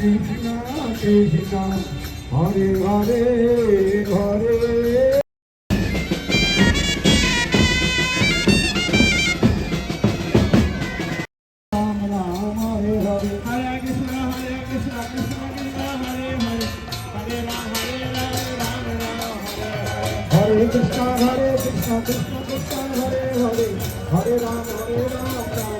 Krishna Krishna Hare Hare Hare Ram Ram Hare Hare Hare Krishna Hare Krishna Krishna Krishna Hare Hare Hare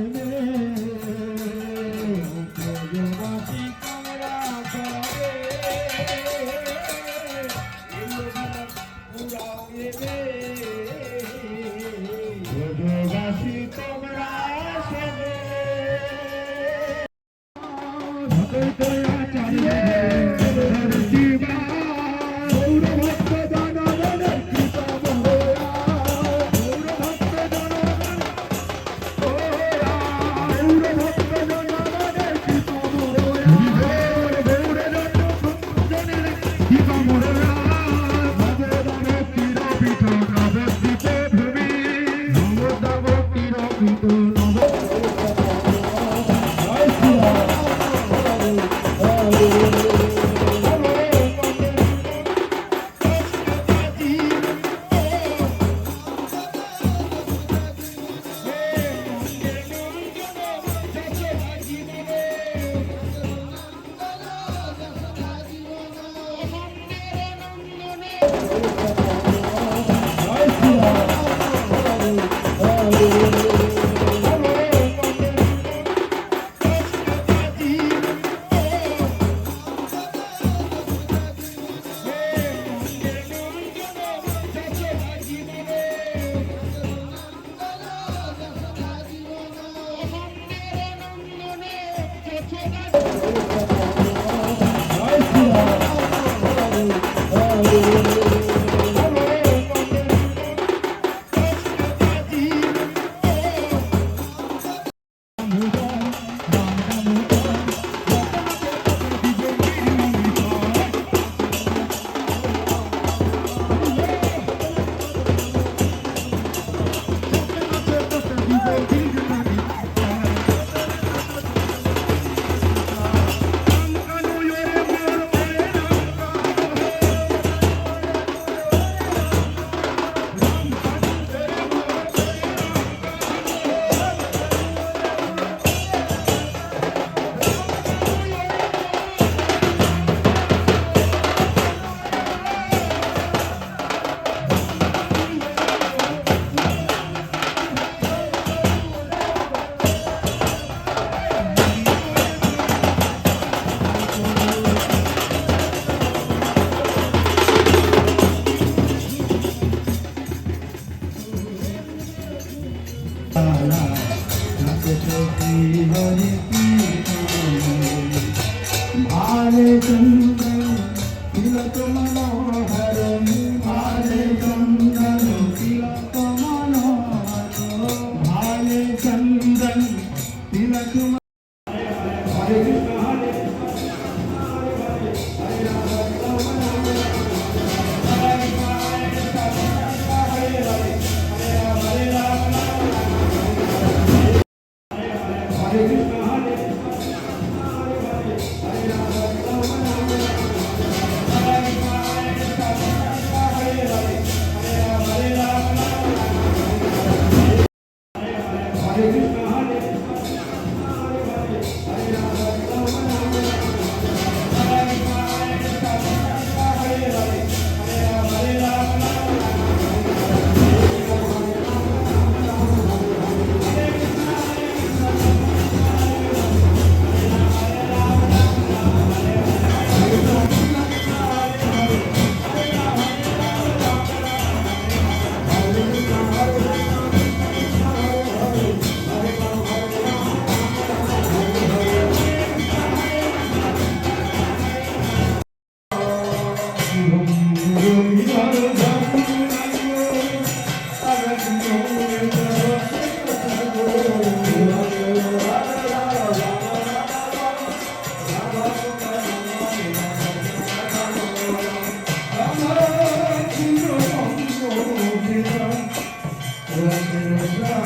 Thank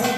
you.